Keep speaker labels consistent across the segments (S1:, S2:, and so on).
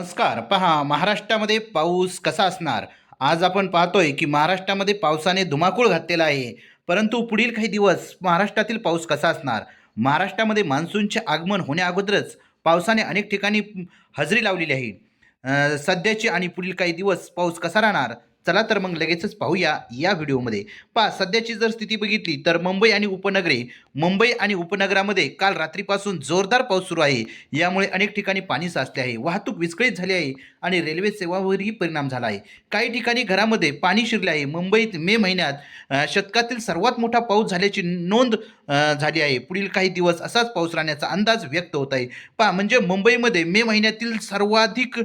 S1: नमस्कार. पहा महाराष्ट्रामध्ये पाऊस कसा असणार? आज आपण पाहतोय की महाराष्ट्रामध्ये पावसाने धुमाकूळ घातलेला आहे. परंतु पुढील काही दिवस महाराष्ट्रातील पाऊस कसा असणार? महाराष्ट्रामध्ये मान्सूनचे आगमन होण्याअगोदरच पावसाने अनेक ठिकाणी हजेरी लावलेली आहे. सध्याचे आणि पुढील काही दिवस पाऊस कसा राहणार? चला तर मग लगेचच पाहूया या व्हिडिओमध्ये. पहा सध्याची जर स्थिती बघितली तर मुंबई आणि उपनगरे मुंबई आणि उपनगरामध्ये काल रात्रीपासून जोरदार पाऊस सुरू आहे. यामुळे अनेक ठिकाणी पाणी साचले आहे. वाहतूक विस्कळीत झाली आहे आणि रेल्वे सेवावरही परिणाम झाला आहे. काही ठिकाणी घरामध्ये पाणी शिरले आहे. मुंबईत मे महिन्यात शतकातील सर्वात मोठा पाऊस झाल्याची नोंद झाली आहे. पुढील काही दिवस असाच पाऊस राहण्याचा अंदाज व्यक्त होत आहे. पहा म्हणजे मुंबईमध्ये मे महिन्यातील सर्वाधिक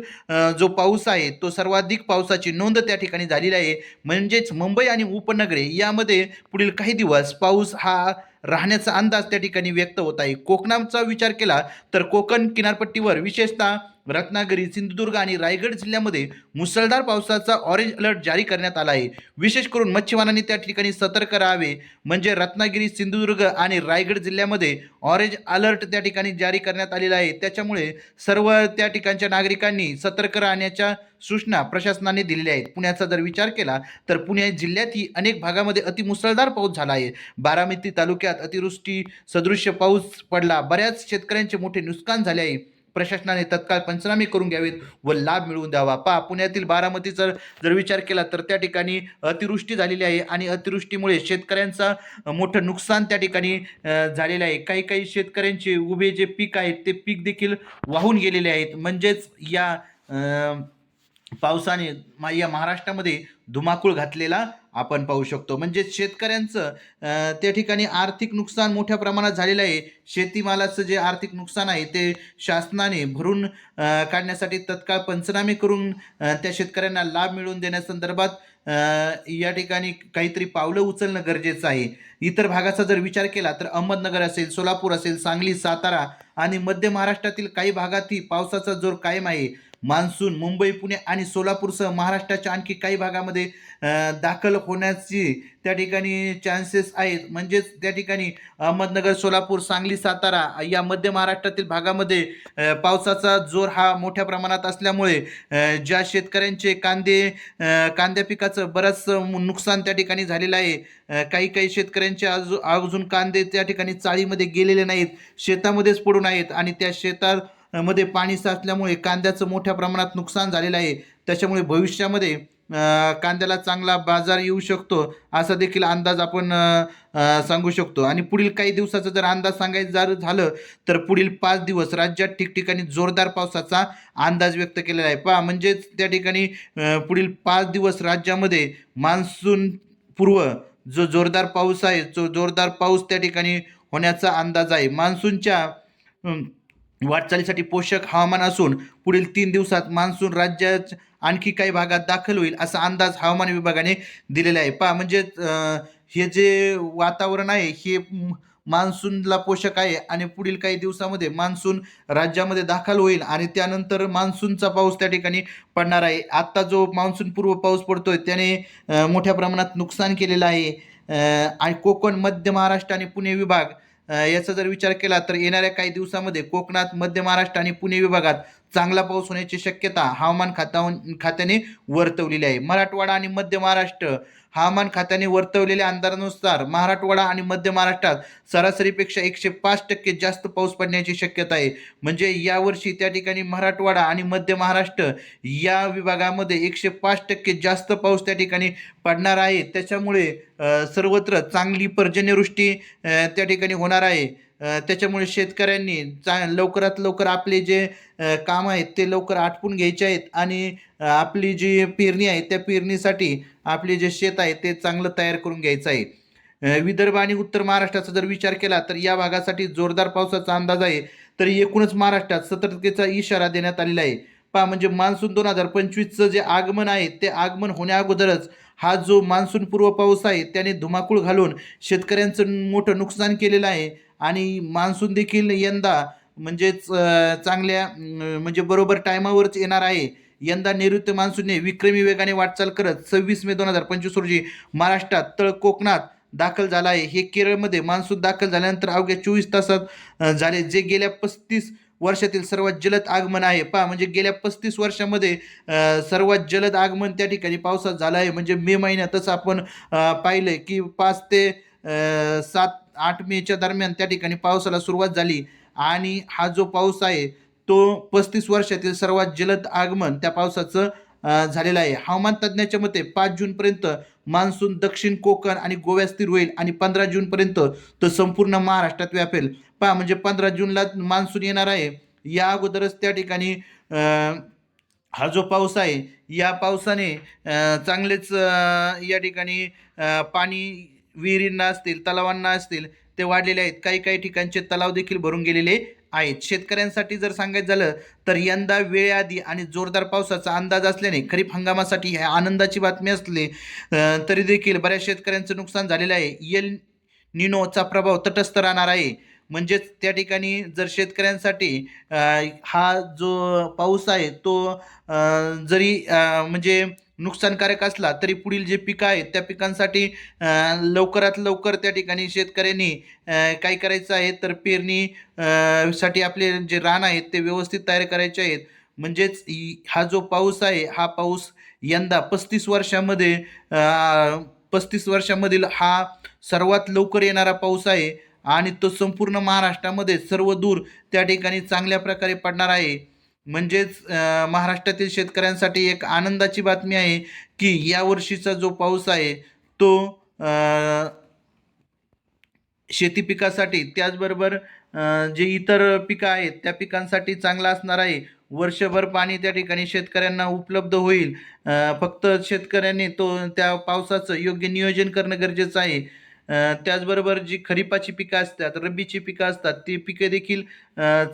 S1: जो पाऊस आहे तो सर्वाधिक पावसाची नोंद त्या ठिकाणी झालेली आहे. म्हणजेच मुंबई आणि उपनगरे यामध्ये पुढील काही दिवस पाऊस हा राहण्याचा अंदाज त्या ठिकाणी व्यक्त होत आहे. कोकणाचा विचार केला तर कोकण किनारपट्टीवर विशेषतः रत्नागिरी सिंधुदुर्ग आणि रायगड जिल्ह्यामध्ये मुसळधार पावसाचा ऑरेंज अलर्ट जारी करण्यात आला आहे. विशेष करून मच्छीमारांनी त्या ठिकाणी सतर्क राहावे म्हणजे रत्नागिरी सिंधुदुर्ग आणि रायगड जिल्ह्यामध्ये ऑरेंज अलर्ट त्या ठिकाणी जारी करण्यात आलेला आहे. त्याच्यामुळे सर्व त्या ठिकाणच्या नागरिकांनी सतर्क राहण्याच्या सूचना प्रशासनाने दिलेल्या आहेत. पुण्याचा जर विचार केला तर पुणे जिल्ह्यातही अनेक भागामध्ये अतिमुसळधार पाऊस झाला आहे. बारामती तालुक्यात अतिवृष्टी सदृश्य पाऊस पडला. बऱ्याच शेतकऱ्यांचे मोठे नुकसान झाले आहे. प्रशासनाने तत्काळ पंचनामे करून घ्यावेत व लाभ मिळवून द्यावा. पहा पुण्यातील बारामतीचा जर विचार केला तर त्या ठिकाणी अतिवृष्टी झालेली आहे आणि अतिवृष्टीमुळे शेतकऱ्यांचा मोठं नुकसान त्या ठिकाणी झालेलं आहे. काही काही शेतकऱ्यांचे उभे जे पीक आहेत ते पीक देखील वाहून गेलेले आहेत. म्हणजेच या पावसाने मा- या महाराष्ट्रामध्ये धुमाकूळ घातलेला आपण पाहू शकतो. म्हणजे शेतकऱ्यांचं त्या ठिकाणी आर्थिक नुकसान मोठ्या प्रमाणात झालेलं आहे. शेतीमालाचं जे आर्थिक नुकसान आहे ते शासनाने भरून काढण्यासाठी तत्काळ पंचनामे करून त्या शेतकऱ्यांना लाभ मिळवून देण्यासंदर्भात या ठिकाणी काहीतरी पावलं उचलणं गरजेचं आहे. इतर भागाचा जर विचार केला तर अहमदनगर असेल सोलापूर असेल सांगली सातारा आणि मध्य महाराष्ट्रातील काही भागातही पावसाचा जोर कायम आहे. मान्सून मुंबई पुणे आणि सोलापूरसह महाराष्ट्राच्या आणखी काही भागामध्ये दाखल होण्याची त्या ठिकाणी चान्सेस आहेत. म्हणजेच त्या ठिकाणी अहमदनगर सोलापूर सांगली सातारा या मध्य महाराष्ट्रातील भागामध्ये पावसाचा जोर हा मोठ्या प्रमाणात असल्यामुळे ज्या शेतकऱ्यांचे कांदे कांद्या पिकाचं बरंच नुकसान त्या ठिकाणी झालेलं आहे. काही काही शेतकऱ्यांचे अजून अजून कांदे त्या ठिकाणी चाळीमध्ये गेलेले नाहीत. शेतामध्येच पडून आहेत आणि त्या शेतात मध्ये पाणी साचल्यामुळे कांद्याचं मोठ्या प्रमाणात नुकसान झालेलं आहे. त्याच्यामुळे भविष्यामध्ये कांद्याला चांगला बाजार येऊ शकतो असा देखील अंदाज आपण सांगू शकतो. आणि पुढील काही दिवसाचा जर अंदाज सांगायचं जर झालं तर पुढील पाच दिवस राज्यात ठिकठिकाणी जोरदार पावसाचा अंदाज व्यक्त केलेला आहे. पहा म्हणजेच त्या ठिकाणी पुढील पाच दिवस राज्यामध्ये मान्सून पूर्व जो जोरदार पाऊस आहे जो जोरदार पाऊस त्या ठिकाणी होण्याचा अंदाज आहे. मान्सूनच्या वाटचालीसाठी पोषक हवामान असून पुढील तीन दिवसात मान्सून राज्यात आणखी काही भागात दाखल होईल असा अंदाज हवामान विभागाने दिलेला आहे. पहा म्हणजे हे जे वातावरण आहे हे मान्सूनला पोषक आहे आणि पुढील काही दिवसामध्ये मान्सून राज्यामध्ये दाखल होईल आणि त्यानंतर मान्सूनचा पाऊस त्या ठिकाणी पडणार आहे. आत्ता जो मान्सून पूर्व पाऊस पडतोय त्याने मोठ्या प्रमाणात नुकसान केलेलं आहे. आणि कोकण मध्य महाराष्ट्र आणि पुणे विभाग याचा जर विचार केला तर येणाऱ्या काही दिवसामध्ये कोकणात मध्य महाराष्ट्र आणि पुणे विभागात चांगला पाऊस होण्याची शक्यता हवामान खाता खात्याने वर्तवलेली आहे. मराठवाडा आणि मध्य महाराष्ट्र हवामान खात्याने वर्तवलेल्या अंदाजानुसार मराठवाडा आणि मध्य महाराष्ट्रात सरासरीपेक्षा एकशे पाच टक्के जास्त पाऊस पडण्याची शक्यता आहे. म्हणजे यावर्षी त्या ठिकाणी मराठवाडा आणि मध्य महाराष्ट्र या विभागामध्ये एकशे पाच टक्के जास्त पाऊस त्या ठिकाणी पडणार आहे. त्याच्यामुळे सर्वत्र चांगली पर्जन्यवृष्टी त्या ठिकाणी होणार आहे. त्याच्यामुळे शेतकऱ्यांनी चा लवकरात लवकर आपले जे काम आहेत ते लवकर आटपून घ्यायचे आहेत आणि आपली जी पेरणी आहे त्या पेरणीसाठी आपले जे शेत आहे ते चांगलं तयार करून घ्यायचं आहे. विदर्भ आणि उत्तर महाराष्ट्राचा जर विचार केला तर या भागासाठी जोरदार पावसाचा अंदाज आहे. तर एकूणच महाराष्ट्रात सतर्कतेचा इशारा देण्यात आलेला आहे. पहा म्हणजे मान्सून दोन हजार पंचवीसचं जे आगमन आहे ते आगमन होण्याअगोदरच हा जो मान्सून पूर्व पाऊस आहे त्याने धुमाकूळ घालून शेतकऱ्यांचं मोठं नुकसान केलेलं आहे. आणि मान्सून देखील यंदा म्हणजेच चांगल्या म्हणजे बरोबर टायमावरच येणार आहे. यंदा नैऋत्य मान्सूनने विक्रमी वेगाने वाटचाल करत सव्वीस मे दोन हजार पंचवीस रोजी महाराष्ट्रात तळ कोकणात दाखल झाला आहे. हे केरळमध्ये मान्सून दाखल झाल्यानंतर अवघ्या चोवीस तासात झाले. जे गेल्या पस्तीस वर्षातील सर्वात जलद आगमन आहे. पहा म्हणजे गेल्या पस्तीस वर्षामध्ये सर्वात जलद आगमन त्या ठिकाणी पावसात झालं आहे. म्हणजे मे महिन्यातच आपण पाहिलं पाहिलं की पाच ते सात आठ मेच्या दरम्यान त्या ठिकाणी पावसाला सुरुवात झाली. आणि हा जो पाऊस आहे तो पस्तीस वर्षातील सर्वात जलद आगमन त्या पावसाचं झालेला आहे. हवामान तज्ज्ञाच्या मते पाच जूनपर्यंत मान्सून दक्षिण कोकण आणि गोव्यात स्थिर होईल आणि पंधरा जूनपर्यंत तो संपूर्ण महाराष्ट्रात व्यापेल. पहा म्हणजे पंधरा जूनला मान्सून येणार आहे. या अगोदरच त्या ठिकाणी हा जो पाऊस आहे या पावसाने चांगलेच या ठिकाणी पाणी विहिरींना असतील तलावांना असतील ते वाढलेले आहेत. काही काही ठिकाणचे तलाव देखील भरून गेलेले आहेत. शेतकऱ्यांसाठी जर सांगायचं झालं तर यंदा वेळेआधी आणि जोरदार पावसाचा अंदाज असल्याने खरीप हंगामासाठी ह्या आनंदाची बातमी असली तरी देखील बऱ्याच शेतकऱ्यांचं नुकसान झालेलं आहे. एल निनोचा प्रभाव तटस्थ राहणार आहे. म्हणजेच त्या ठिकाणी जर शेतकऱ्यांसाठी हा जो पाऊस आहे तो जरी म्हणजे नुकसानकारक असला तरी पुढील जे पिकं आहेत त्या पिकांसाठी लवकरात लवकर त्या ठिकाणी शेतकऱ्यांनी काय करायचं आहे तर पेरणी साठी आपले जे रान आहेत ते व्यवस्थित तयार करायचे आहेत. म्हणजेच हा जो पाऊस आहे हा पाऊस यंदा पस्तीस वर्षामध्ये पस्तीस वर्षामधील हा सर्वात लवकर येणारा पाऊस आहे. आणि तो संपूर्ण महाराष्ट्रामध्ये सर्व दूर त्या ठिकाणी चांगल्या प्रकारे पडणार आहे. म्हणजेच महाराष्ट्रातील शेतकऱ्यांसाठी एक आनंदाची बातमी आहे की यावर्षीचा जो पाऊस आहे तो शेती पिकासाठी त्याचबरोबर जे इतर पिकं आहेत त्या पिकांसाठी चांगला असणार आहे. वर्षभर पाणी त्या ठिकाणी शेतकऱ्यांना उपलब्ध होईल. फक्त शेतकऱ्यांनी तो त्या पावसाचं योग्य नियोजन करणं गरजेचं आहे. त्याचबरोबर जी खरीपाची पिकं असतात रब्बीची पिकं असतात ती पिकं देखील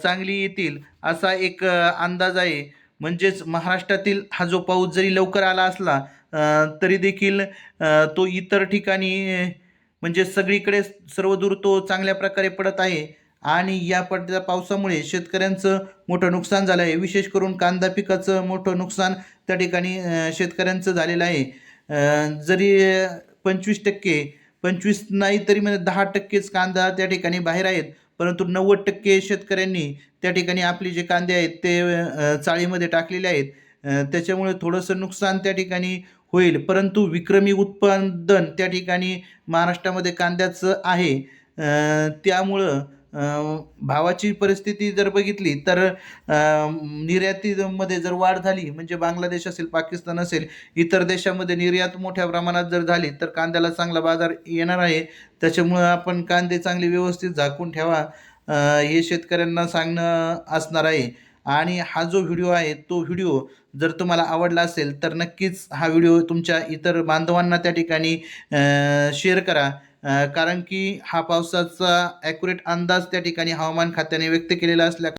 S1: चांगली येतील असा एक अंदाज आहे. म्हणजेच महाराष्ट्रातील हा जो पाऊस जरी लवकर आला असला तरी देखील तो इतर ठिकाणी म्हणजे सगळीकडे सर्वदूर तो चांगल्या प्रकारे पडत आहे. आणि या पडत्या पावसामुळे शेतकऱ्यांचं मोठं नुकसान झालं आहे. विशेष करून कांदा पिकाचं मोठं नुकसान त्या ठिकाणी शेतकऱ्यांचं झालेलं आहे. जरी पंचवीस टक्के पंचवीस नाही तरी म्हणजे दहा टक्केच कांदा त्या ठिकाणी बाहेर आहेत. परंतु नव्वद टक्के शेतकऱ्यांनी त्या ठिकाणी आपले जे कांदे आहेत ते चाळीमध्ये टाकलेले आहेत. त्याच्यामुळे थोडंसं नुकसान त्या ठिकाणी होईल. परंतु विक्रमी उत्पादन त्या ठिकाणी महाराष्ट्रामध्ये कांद्याचं आहे. त्यामुळं भावाची परिस्थिती जर बघितली तर निर्यातीमध्ये जर वाढ झाली म्हणजे बांगलादेश असेल पाकिस्तान असेल इतर देशामध्ये निर्यात मोठ्या प्रमाणात जर झाली तर कांद्याला चांगला बाजार येणार आहे. त्याच्यामुळं आपण कांदे चांगले व्यवस्थित झाकून ठेवा हे शेतकऱ्यांना सांगणं असणार आहे. आणि हा जो व्हिडिओ आहे तो व्हिडिओ जर तुम्हाला आवडला असेल तर नक्कीच हा व्हिडिओ तुमच्या इतर बांधवांना त्या ठिकाणी शेअर करा. कारण की हा पावसाचा ॲक्युरेट अंदाज त्या ठिकाणी हवामान खात्याने व्यक्त केलेला असल्या